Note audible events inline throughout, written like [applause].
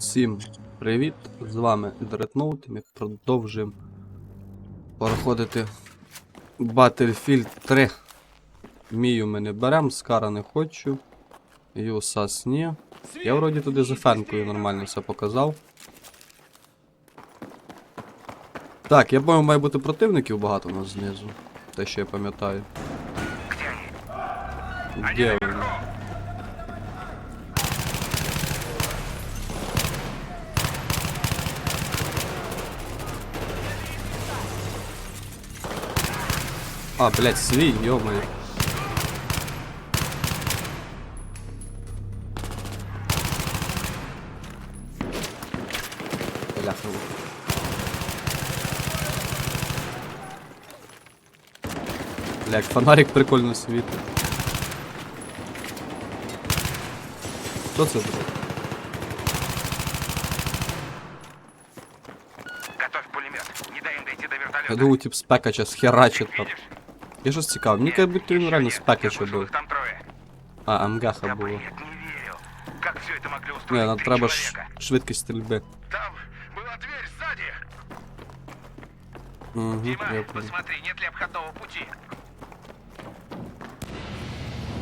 Всім привіт! З вами Дредноут. Ми продовжуємо проходити Battlefield 3. Мію ми не беремо, Скара не хочу. Юсас ні. Я вроді туди за фенкою нормально все показав. Так, я думаю, має бути противників багато у нас знизу. Те, що я пам'ятаю. Де А, блядь, сли, -мо. Блядь, фонарик прикольно світить. Хто це зробив? Готовь пулемет. Не дай даем дойти до вертолета. Я думаю, тип спека сейчас херачит. Видишь? Я щось цікаве. Мені як будто він реально з Я пекача слышал, був. их там трое. А, МГХа Да було. бред, не верю. Как все это могли Не, устроить нам три треба ж человека? швидкість стрільби. Там была дверь сзади. Угу, Дима, я понял. посмотри, нет ли обходного пути.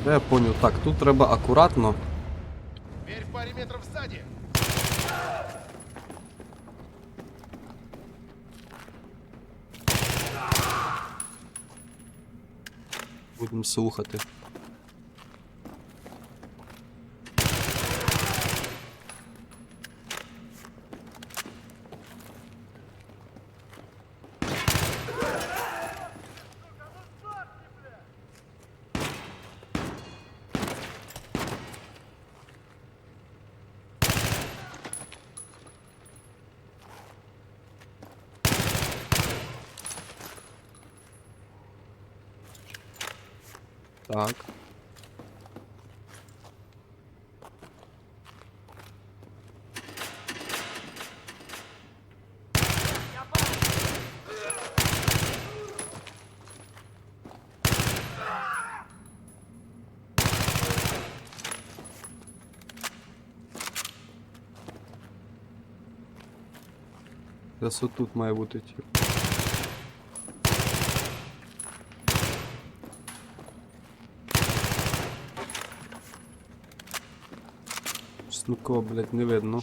Я понял. Так, тут треба акуратно. Дверь в паре метров сзади. Будемо слухати. Так. Десь отут має бути. Щось Нікого, блядь, не видно.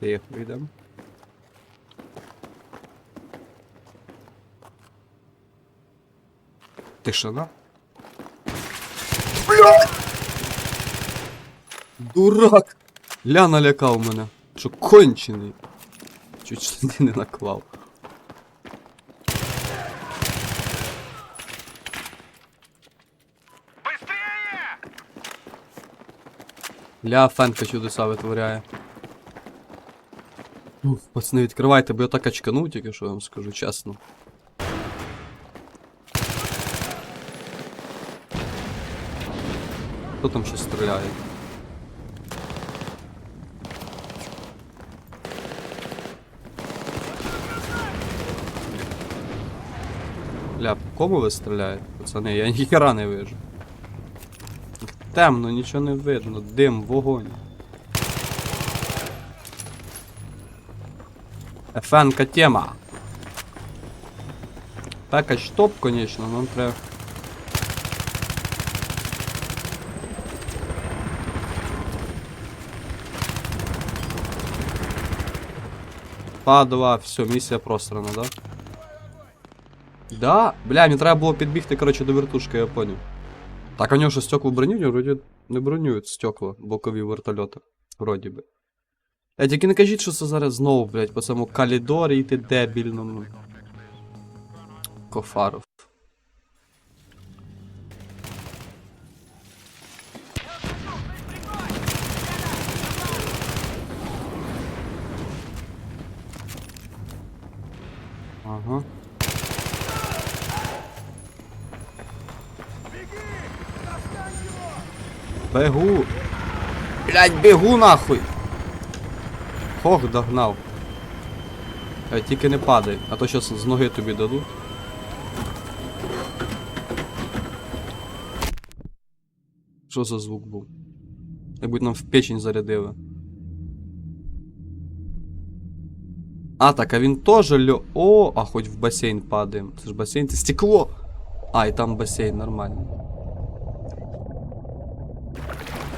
Тихо, йдемо. Тишина. Блядь! Дурак! Ля налякав мене. Що кончений. Чуть сюди не наклав. Ля фенка чудеса витворяє. Ух, Пацани, відкривайте, бо я так очканув тільки, що я вам скажу чесно. Хто там ще стріляє? Ля, по кому ви стріляєте, пацани? Я ніхера не вижу. Темно, нічого не видно. Дим, вогонь. Фенка тема. Пекач топ, конечно, нам треба. Падова, все, місія просрана, да? Да? Бля, мені треба було підбігти, короче, до вертушки, я понял. Так, а у нього що стекла бронюють, вроді не бронюють стекла бокові вертольота. Вроді би. А тільки не кажіть, що це зараз знову, блядь, по цьому калідорі йти дебільному. Кофаров. Ага. Бегу! Блять, бегу нахуй! Ох, догнав. Е, тільки не падай, а то щас з ноги тобі дадуть. Що за звук був? Як будь нам в печень зарядили. А, так, а він теж льо. О, а хоч в басейн падаємо. Це ж басейн, це стекло. А, і там басейн, нормально.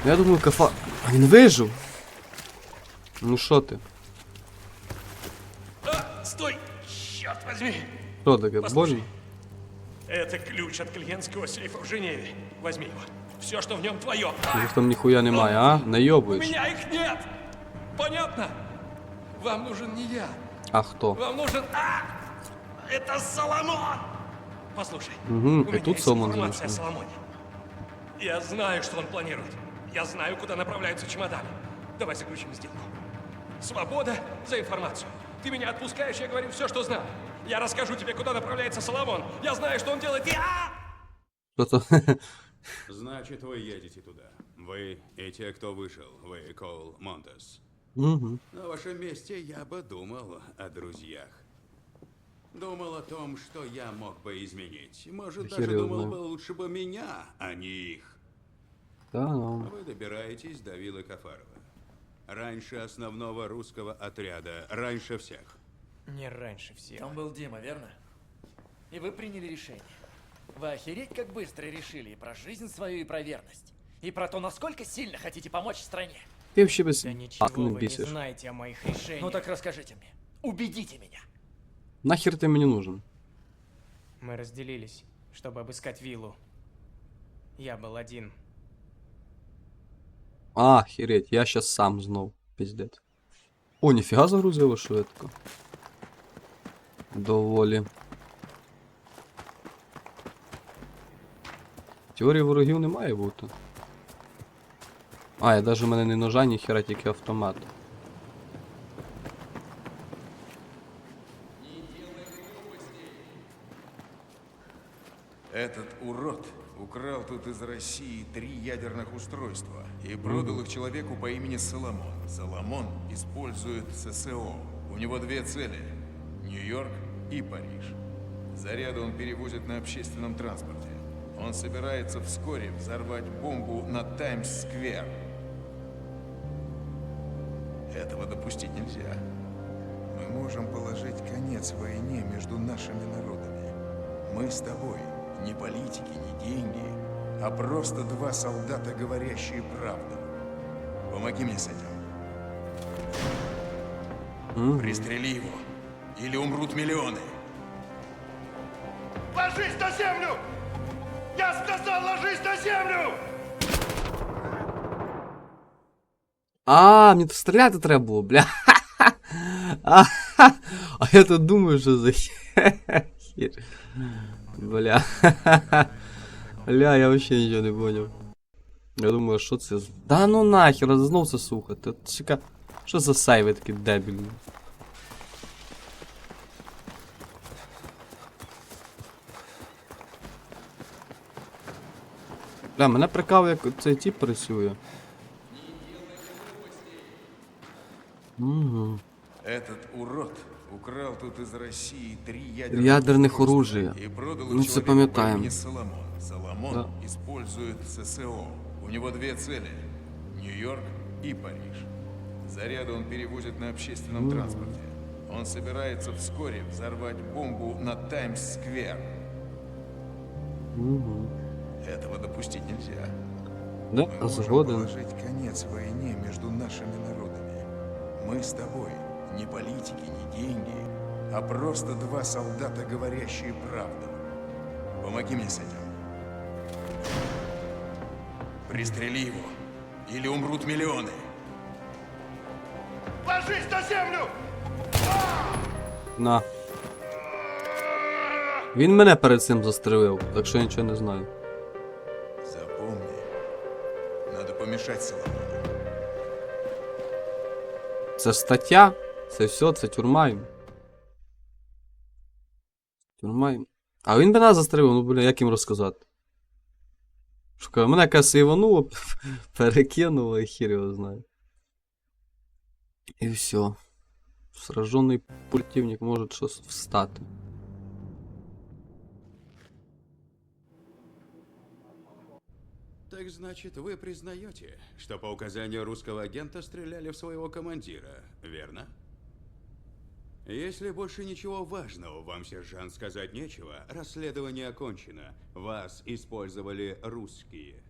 Я думаю, кафа. А він вижив. Ну що ти? А, стой! Черт возьми! Що таке? Послушай. Больно? Это ключ от клиентского сейфа в Женеве. Возьми его. Все, что в нем твое. Їх там ніхуя немає, а? У Найобуєш. меня их нет! Понятно? Вам нужен не я. А хто? Вам нужен... А! Это Соломон! Послушай, Мгм, у и меня тут есть Соломон информация о замешан. Соломоне. Я знаю, что он планирует. Я знаю, куда направляются чемоданы. Давай заключим сделку. Свобода за информацию. Ты меня отпускаешь, я говорю все, что знаю. Я расскажу тебе, куда направляется Соломон. Я знаю, что он делает. И... А! Що то? Значит, вы едете туда. Вы и те, кто вышел. Вы Коул Монтес. Угу. На вашем месте я бы думал о друзьях. Думал о том, что я мог бы изменить. Может, Хер даже думал бы лучше бы меня, а не их. Та ну. Вы добираетесь до виллы Кафарова. Раньше основного русского отряда. Раньше всех. Не раньше всех. Там был Дима, верно? И вы приняли решение. Вы охереть как быстро решили и про жизнь свою, и про верность. И про то, насколько сильно хотите помочь стране. Ти взагалі без Да ничего ад не вы не бісиш. знаете о моих решениях. Ну так расскажите мне. Убедите меня. Нахер ти мені нужен? Мы разделились, чтобы обыскать виллу. Я был один. А, хереть, я щас сам знов. Піздець. О, ніфіга загрузило швидко. Доволі. Теорії ворогів не має бути. А, я даже у мене не ножа, ні хера, тільки автомат. Украл тут из России три ядерных устройства и продал их человеку по имени Соломон. Соломон использует ССО. У него две цели – Нью-Йорк и Париж. Заряды он перевозит на общественном транспорте. Он собирается вскоре взорвать бомбу на Таймс-сквер. Этого допустить нельзя. Мы можем положить конец войне между нашими народами. Мы с тобой не политики, не деньги, а просто два солдата, говорящие правду. Помоги мне с этим. Пристрели его, или умрут миллионы. Ложись на землю! Я сказал, ложись на землю! А, мені тут стріляти треба було, бля. [laughs] А, а я тут думаю, що за хер. Бля. [laughs] Бля, я вообще нічого не поняв. Я думаю, що це за. Да ну нахер, знов це слухати. От чека. Що за сайви такі дебільні? Бля, мене прикалує, як цей тип працює. Угу. Этот урод украл тут из России три ядерных, Ядерных оружия. и продал Ну, все человеку пам'ятаємо. по имени Соломон. Соломон Да. использует ССО. У него две цели – Нью-Йорк и Париж. Заряды он перевозит на общественном транспорте. Он собирается вскоре взорвать бомбу на Таймс-сквер. Этого допустить нельзя. Да, Мы можем згоден. положить конец войне между нашими народами. Мы с тобой не политики, не деньги, а просто два солдата, говорящие правду. Помоги мне с этим. Пристрели его, или умрут миллионы. Ложись на землю! На. Він мене перед цим застрелив, так що я нічого не знаю. Запомни, надо помешать Соломону. Це стаття, це все, це тюрма. Тюрма. А він би нас застрелив, ну бля, як їм розказати? Шукаю, мене якась івануло, [laughs] перекинуло, і хір його знає. І все. Сражений противник може щось встати. Так значит, вы признаете, что по указанию русского агента стреляли в своего командира, верно? Если больше ничего важного вам, сержант, сказать нечего, расследование окончено. Вас использовали русские.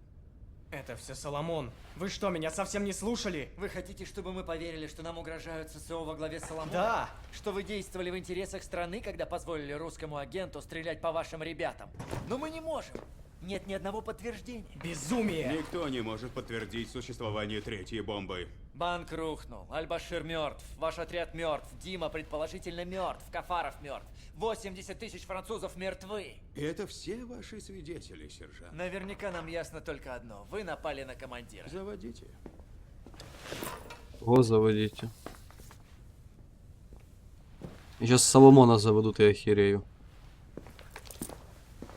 Это все Соломон. Вы что, меня совсем не слушали? Вы хотите, чтобы мы поверили, что нам угрожают ССО во главе Соломона? Да. Что вы действовали в интересах страны, когда позволили русскому агенту стрелять по вашим ребятам? Но мы не можем. Нет ни одного подтверждения. Безумие! Никто не может подтвердить существование третьей бомбы. Банк рухнул, Аль-Башир мертв, ваш отряд мертв, Дима предположительно мертв, Кафаров мертв, 80 тысяч французов мертвы. И это все ваши свидетели, сержант. Наверняка нам ясно только одно. Вы напали на командира. Заводите. Го заведите. Сейчас Соломона заведут, я охерею.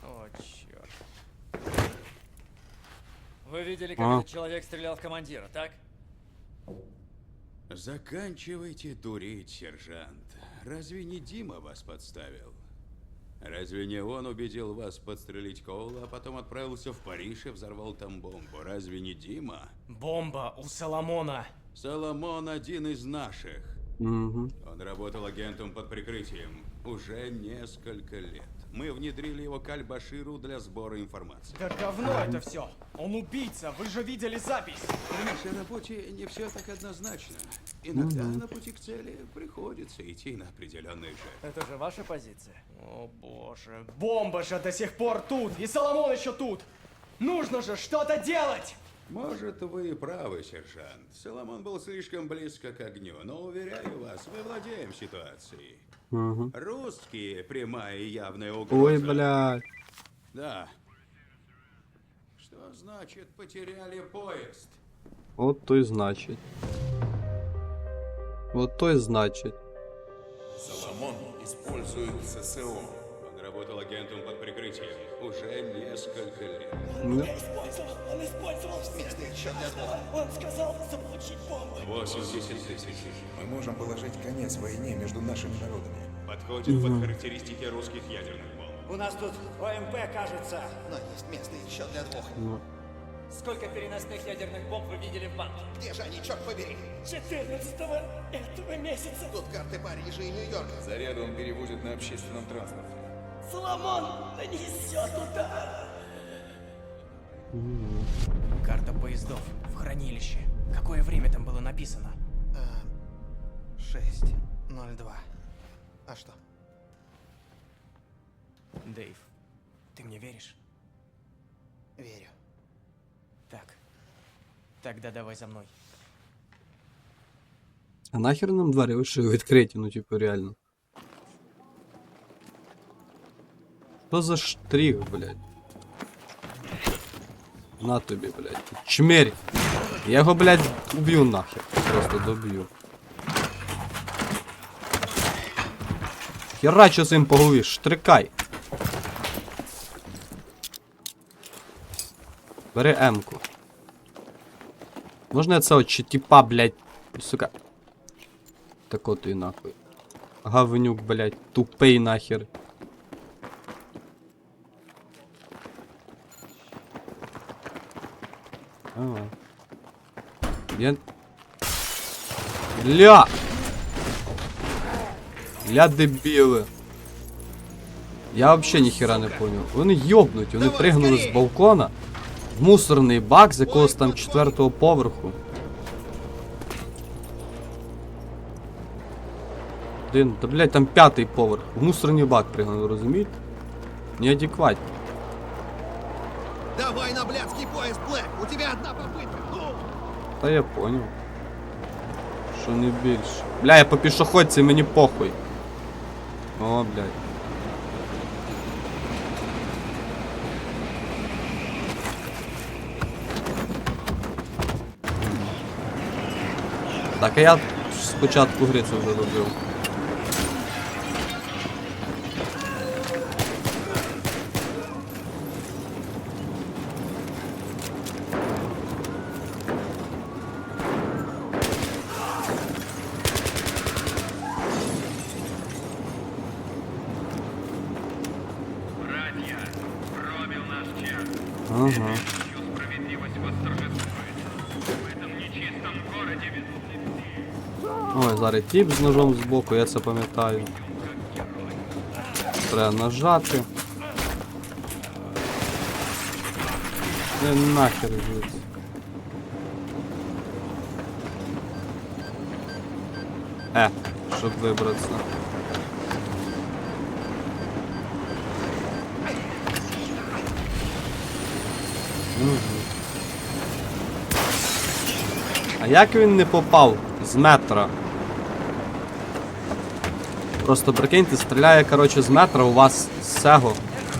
О, черт. Вы видели, как А. этот человек стрелял в командира, так? Заканчивайте дурить, сержант. Разве не Дима вас подставил? Разве не он убедил вас подстрелить Коула, а потом отправился в Париж и взорвал там бомбу? Разве не Дима? Бомба у Соломона. Соломон один из наших. Угу. Он работал агентом под прикрытием уже несколько лет. Мы внедрили его к Аль-Баширу для сбора информации. Да говно это все. Он убийца, вы же видели запись. В нашей работе не все так однозначно. Иногда на пути к цели приходится идти на определенные жертвы. Это же ваша позиция. О боже, бомба же до сих пор тут, и Соломон еще тут. Нужно же что-то делать. Может, вы и правы, сержант. Соломон был слишком близко к огню, но, уверяю вас, мы владеем ситуацией. Угу. Русские — прямая и явная угроза. Ой, блядь. Да. Что значит потеряли поезд? От то й значить. От то й значить. Соломон использует ССО. Он работал агентом под прикрытием уже несколько лет. Ну, 80 тысяч. Мы можем положить конец войне между нашими народами. Подходит под характеристики русских ядерных бомб. У нас тут ОМП, кажется. Но есть место еще для двух. ну. Сколько переносных ядерных бомб вы видели в банке? Где же они, черт побери? 14 этого месяца. Тут карты Парижа и Нью-Йорка. Заряды он перевозит на общественном транспорте. Соломон несет туда. Карта поездов в хранилище. Какое время там было написано? 6.02. А что? Дэйв, ты мне веришь? Верю. Так. Тогда давай за мной. А нахер нам двері лише відкриті, ну типу реально. Що за штрих, блядь? На тобі, блядь. Чмерь! Я його, блядь, уб'ю нахер. Просто доб'ю. Херачу цим по голові, штрикай. Бери М-ку. Можна я от типа, блядь, сука. Так от і нахуй. Говнюк, блядь, тупий нахер. Я... Ля! Ля дебіли. Я вообще ніхера не понял. Вони йобнуті, вони пригнули з балкона в мусорний бак з якогось там четвертого поверху. Один, та блядь, там п'ятий поверх. В мусорний бак пригнали, розумієте? Неадекватні. Давай на блядский поезд, Блэк! У тебя одна попытка! Та я понял. Що не більше. Бля, я по пішоходці, мені похуй. О, блядь. Так, а я спочатку гри це вже робив. Ага. Ой, зараз тіп з ножом збоку, я це пам'ятаю. Треба нажати. Не нахер звідси. Е, щоб вибратися. А як він не попав з метра? Просто прикиньте, стріляє, короче, з метра, у вас з цього,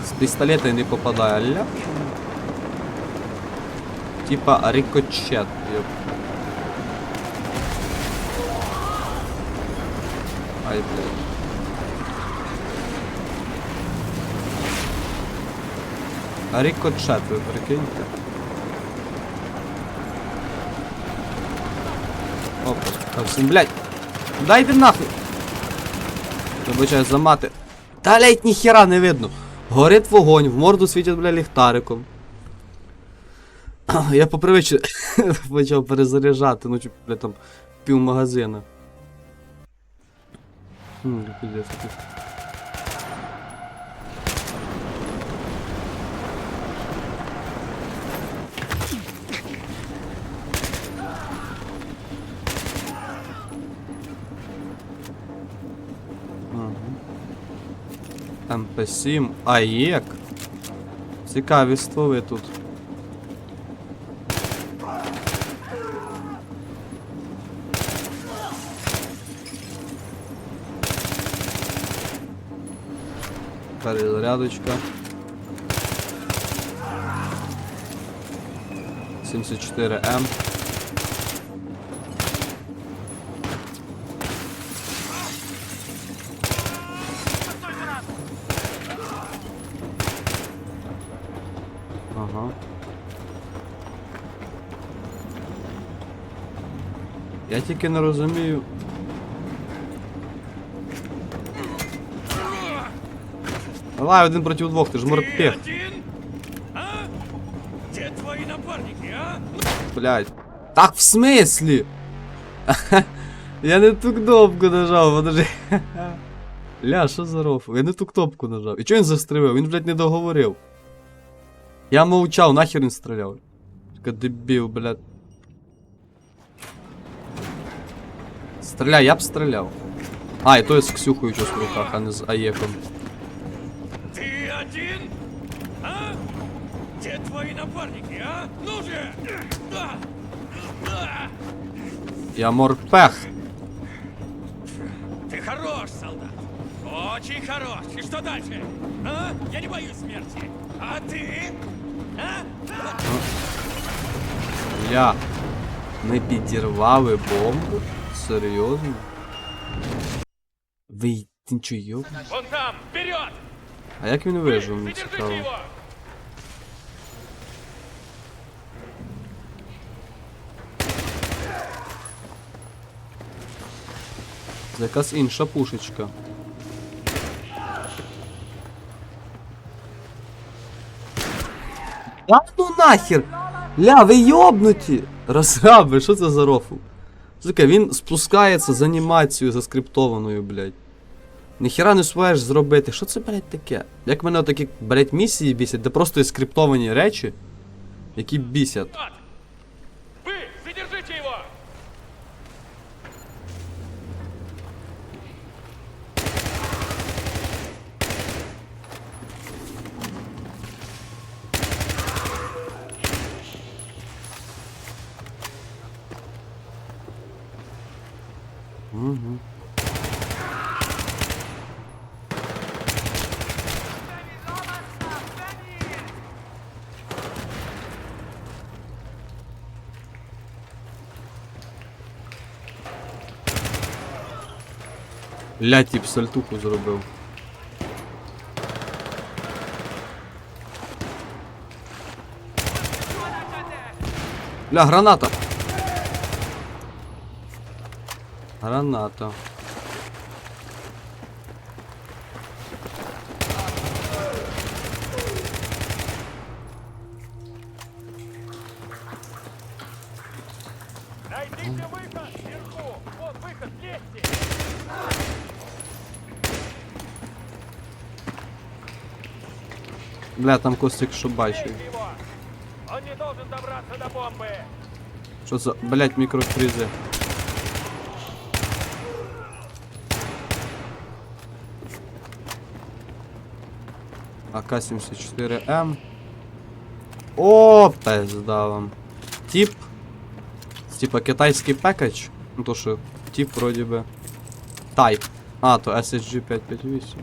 з пістолета не попадає. Ля. Типа рикочет. Ай, блядь. Рикочет, ви прикиньте. Опа, та всім, блядь. Дайте нахуй. Вибачаю за мати. Та ледь ніхера не видно. Горить вогонь, в морду світять, бля, ліхтариком. [coughs] Я по привичці [coughs] почав перезаряджати, ну чи, бля, там пів магазина. Хм, пиздец, МП7, АЕК. Цікаві стволи тут. Перезарядочка. 74М. Я тільки не розумію. Давай один проти двох, ти ж морпех. Где твои напарники, а? Блять. Так в смислі? [laughs] Я не ту кнопку нажав, подожди. [laughs] Ля, що за рофл? Я не ту кнопку нажав. І чого він застрелив? Він, блядь, не договорив. Я мовчав, нахер він стріляв. Дебіл, блядь. Стріляй, я б стріляв. А, і той з Ксюхою щось в руках, а не з Аєком. Ты один? А? Где твои напарники, а? Ну же! А! А! Я морпех. Ты хорош, солдат. Очень хорош. И что дальше? А? Я не боюсь смерти. А ты? А? Я. Ми підірвали бомбу? Серйозно? Ви ти нічого йоб? Вон там, вперед! А як він вижив, мені цікаво. Це якась інша пушечка. Да ну нахер! Ля, ви йобнуті! Розраби, що це за рофл? Сука, він спускається з анімацією заскриптованою, блядь. Ніхіра не успіваєш зробити. Що це, блядь, таке? Як мене такі, блядь, місії бісять, де просто є скриптовані речі, які бісять. Вот! Вы, задержите его! Ля, тип, сальтуху зробив. Ля, граната! Граната. Бля, там Костик що бачив. Он не должен добраться до бомбы! Що за, блять, мікрофрізи. АК-74М. О, пизда вам. Тип. Типа китайський пекач. Ну то що, тип вроді би. Тайп. А, то SSG 558.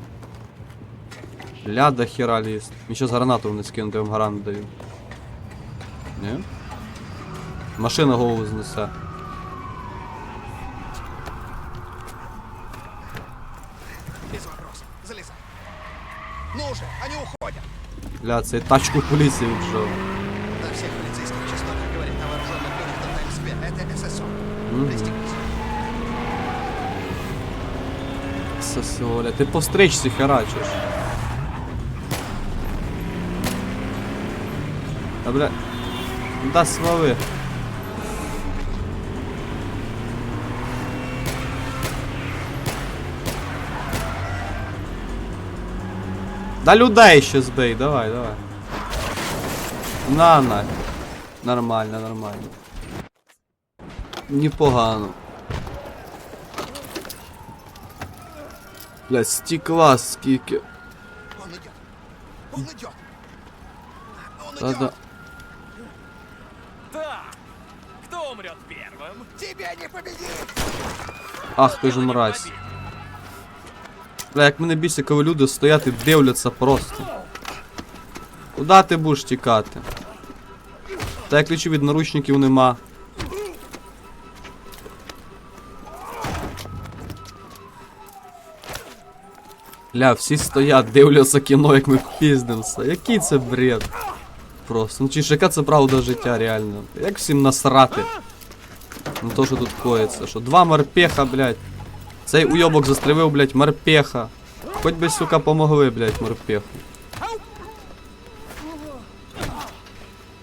Ля до хера ліс. Він щас гранату вниз кинути, я вам гарант даю. Ні? Машина голову знесе. Без вопросов. Залезай. Ну уже, они уходят. Ля, цей тачку поліції віджав. На всех полицейских частотах говорит на вооруженных людях на Таймс-сквер. Это ССО. Пристегнись. Сосоля, ти по стрічці херачиш. Та бля. Да слави. Да людей ще збий, давай, давай. На, на. Нормально, нормально. Непогано. Бля, стекла скільки. Он идет. Он идет. Он идет. да. Тебе не победить. Ах ти ж мразь. Бля, як мене бісить, коли люди стоять і дивляться просто. Куда ти будеш тікати? Та як ключів від наручників нема. Ля, всі стоять, дивляться кіно, як ми піздимося. Який це бред? Просто. Ну чи ж яка це правда життя реально? Як всім насрати? Ну то, що тут коїться, що два морпеха, блядь. Цей уйобок застрелив, блядь, морпеха. Хоть би, сука, помогли, блядь, морпеху.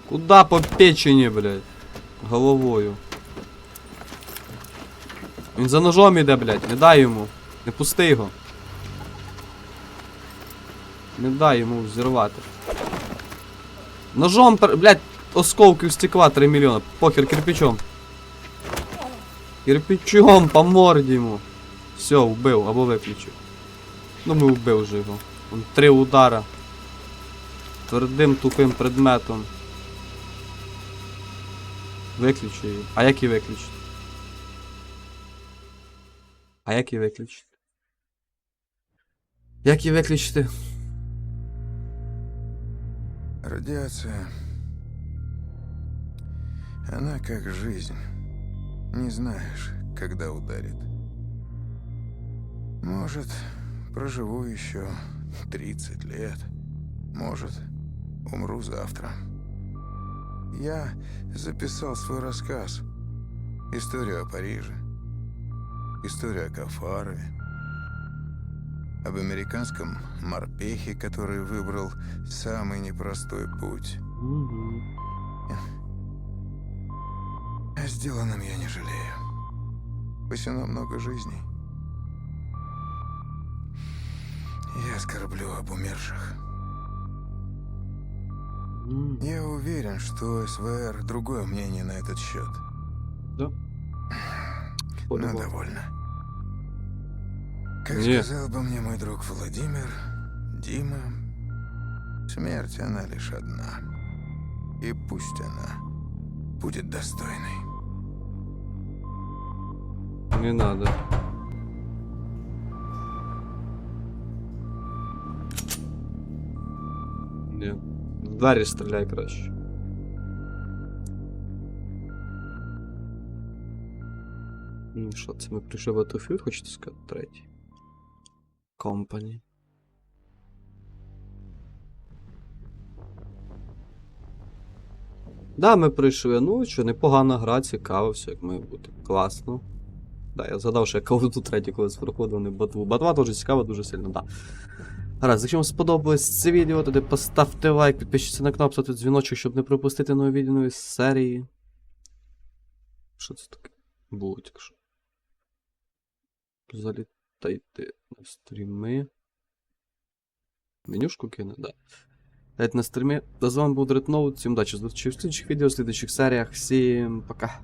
Куда по печені, блядь? Головою. Він за ножом іде, блядь, не дай йому. Не пусти його. Не дай йому взірвати. Ножом, блядь, осколків стекла 3 мільйона. Похер кирпичом. Кирпичом по морді йому. Все, вбив або виключив. Ну ми вбив вже його. Вон Три удара. Твердим тупим предметом. Виключи її. А як її виключити? А як її виключити? Як її виключити? Радиация. Она как жизнь. Не знаешь, когда ударит. Может, проживу еще 30 лет. Может, умру завтра. Я записал свой рассказ. Историю о Париже. Историю о Кафарове. Об американском морпехе, который выбрал самый непростой путь. Сделанном я не жалею. Спасено много жизней. Я скорблю об умерших. Я уверен, что СВР другое мнение на этот счет. Да. [clears throat] Но По-любому. довольно. Как Не. сказал бы мне мой друг Владимир, Дима, смерть она лишь одна. И пусть она будет достойной. Не надо. Ні. В двері стріляй краще. Ну що, це ми прийшли в Battlefield, хочете сказати, третій? Company. Да, ми прийшли. Ну що, непогана гра, цікаво, все як має бути. Класно. Да, я згадав, що я of Duty 3 колись проходив, Батву. Батва теж цікаво, дуже сильно, да. Гаразд, якщо вам сподобалось це відео, тоді поставте лайк, підпишіться на кнопку, ставте дзвіночок, щоб не пропустити нові відео нові серії. Що це таке? Було тільки що. Залітайте на стріми. Менюшку кине, да. Навіть на стрімі. Та з вами був Дредноут. Всім удачі. Зустрічі в слідчих відео, в слідчих серіях. Всім пока.